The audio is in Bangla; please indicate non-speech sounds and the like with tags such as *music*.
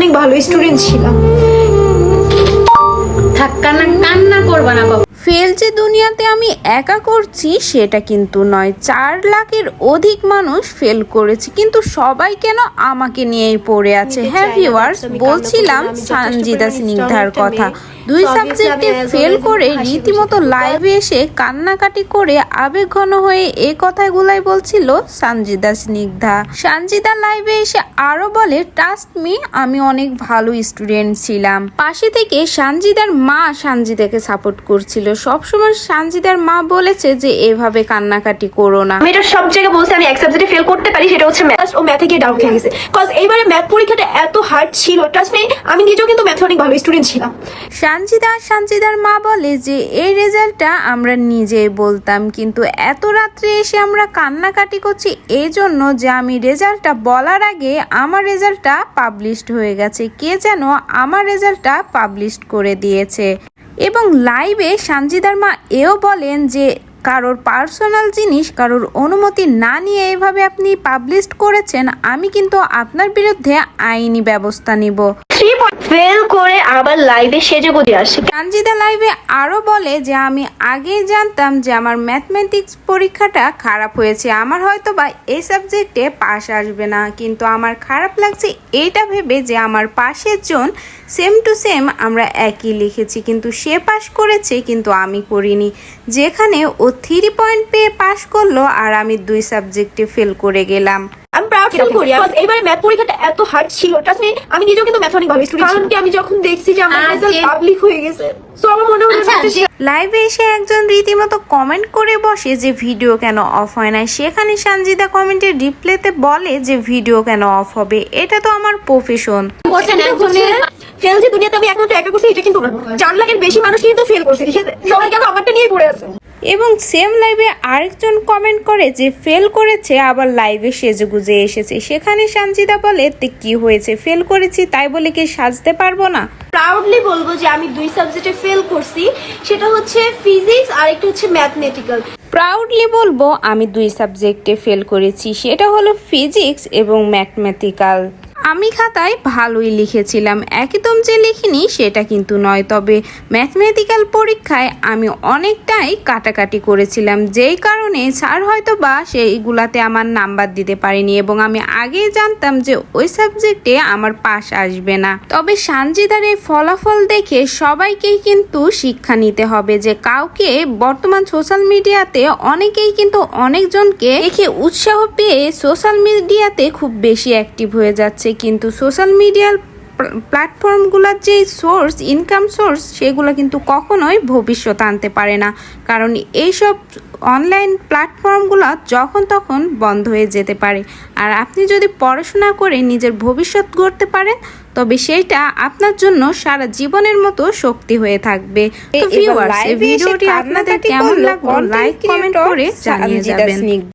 অনেক ভালো স্টুডেন্ট ছিলাম। থাক কান্না কান্না করবা না বাবা। ফেল যে দুনিয়াতে আমি একা করছি সেটা কিন্তু নয়। চার লাখের অধিক মানুষ ফেল করেছে কিন্তু সবাই কেন আমাকে নিয়েই পড়ে আছে? হ্যাঁ ভিউয়ার্স বলছিলাম সানজিদা স্নিগ্ধার কথা। দুই সাবজেক্টে ফেল করে রীতিমতো লাইভে এসে কান্নাকাটি করে আবেগঘন হয়ে এই কথাগুলাই বলছিল সানজিদা স্নিগ্ধা। সানজিদা লাইভে এসে আরও বলে ট্রাস্ট মি আমি অনেক ভালো স্টুডেন্ট ছিলাম। পাশে থেকে সানজিদার মা সানজিদাকে সাপোর্ট করছিল। সবসময় সানজিদার মা বলেছে যে এভাবে কান্নাকাটি করো না। আমি এটা সব জায়গায় বলছি আমি এক সাবজেক্টে ফেল করতে পারি সেটা হচ্ছে ম্যাথ ও ম্যাথে গিয়ে ডাউন খেয়ে গেছে। কজ এইবারে ম্যাথ পরীক্ষাটা এত হার্ড ছিল ট্রাস্ট মি আমি নিজেও কিন্তু ম্যাথে অনেক ভালো স্টুডেন্ট ছিলাম। সানজিদা সানজিদার মা বলে যে, এই রেজাল্টটা আমরা নিজেই বলতাম, কিন্তু এত রাত্রে এসে আমরা কান্নাকাটি করছি এই জন্য যে আমি রেজাল্টটা বলার আগে আমার রেজাল্টটা পাবলিশড হয়ে গেছে। কে যেন আমার রেজাল্টটা পাবলিশড করে দিয়েছে। এবং লাইভে সানজিদার মা এও বলেন যে, কারোর পার্সোনাল জিনিস, কারোর অনুমতি না নিয়ে এভাবে আপনি পাবলিশ করেছেন, আমি কিন্তু আপনার বিরুদ্ধে আইনি ব্যবস্থা নিব। ফেল করে আবার লাইভে সেজে গুজে আসে। সানজিদা লাইভে আরও বলে যে, আমি আগেই জানতাম যে আমার ম্যাথমেটিক্স পরীক্ষাটা খারাপ হয়েছে। আমার হয়তো বা এই সাবজেক্টে পাশ আসবে না, কিন্তু আমার খারাপ লাগছে এইটা ভেবে যে আমার পাশের জন সেম টু সেম আমরা একই লিখেছি, কিন্তু সে পাশ করেছে, কিন্তু আমি করিনি। যেখানে ও থ্রি পয়েন্ট পেয়ে পাশ করল আর আমি দুই সাবজেক্টে ফেল করে গেলাম। আমি করি এইবারে ম্যাথ পরীক্ষাটা এত হার্ড ছিল আমি নিজেও কিন্তু ম্যাথ অনেক ভালো স্টুডেন্ট কারণ কি আমি যখন দেখছি যে আমার রেজাল্ট পাবলিক হয়ে গেছে সো আমার মনে হলো আচ্ছা, লাইভে এসে একজন রীতিমতো কমেন্ট করে বসে যে ভিডিও কেন অফ হয় না সেখানে সানজিদা কমেন্টের রিপ্লেতে বলে যে ভিডিও কেন অফ হবে। এটা তো আমার প্রফেশন ফেল যে দুনিয়াতে আমি একমাত্র একা করছি এটা কিন্তু *laughs* চার লাখের বেশি মানুষ কিন্তু ফেল করছে। সবাই কেন আমারটা নিয়ে পড়ে আছে? এবং সেম লাইভে আরেকজন কমেন্ট করে যে ফেল করেছে আবার লাইভে সেজে গুজে এসেছে। সেখানে সানজিদা বলে তে কি হয়েছে? ফেল করেছি তাই বলে কি সাজতে পারব না? প্রাউডলি বলব যে আমি দুই সাবজেক্টে ফেল করছি। সেটা হচ্ছে ফিজিক্স আর একটা হচ্ছে ম্যাথমেটিক্যাল প্রাউডলি বলব আমি দুই সাবজেক্টে ফেল করেছি। সেটা হলো ফিজিক্স এবং ম্যাথমেটিক্যাল আমি খাতায় ভালোই লিখেছিলাম। একদম যে লিখিনি সেটা কিন্তু নয়। তবে ম্যাথমেটিক্যাল পরীক্ষায় আমি অনেকটাই কাটাকাটি করেছিলাম। যেই কারণে স্যার হয়তো বা সেইগুলাতে আমার নাম্বার দিতে পারেনি এবং আমি আগেই জানতাম যে ওই সাবজেক্টে আমার পাশ আসবে না। তবে সানজিদার এই ফলাফল দেখে সবাইকেই কিন্তু শিক্ষা নিতে হবে যে কাউকে বর্তমান সোশ্যাল মিডিয়াতে অনেকেই কিন্তু অনেকজনকে দেখে উৎসাহ পেয়ে সোশ্যাল মিডিয়াতে খুব বেশি অ্যাক্টিভ হয়ে যাচ্ছে। কিন্তু সোশ্যাল মিডিয়ার প্ল্যাটফর্মগুলোর যে সোর্স ইনকাম সোর্স সেগুলো কিন্তু কখনোই ভবিষ্যৎ আনতে পারে না। কারণ এইসব অনলাইন প্ল্যাটফর্মগুলো যখন তখন বন্ধ হয়ে যেতে পারে। আর আপনি যদি পড়াশোনা করে নিজের ভবিষ্যৎ গড়তে পারেন তবে সেইটা আপনার জন্য সারা জীবনের মতো শক্তি হয়ে থাকবে। ভিডিওটি আপনাদের কেমন লাগল? লাইক কমেন্ট করে জানিয়ে যাবেন।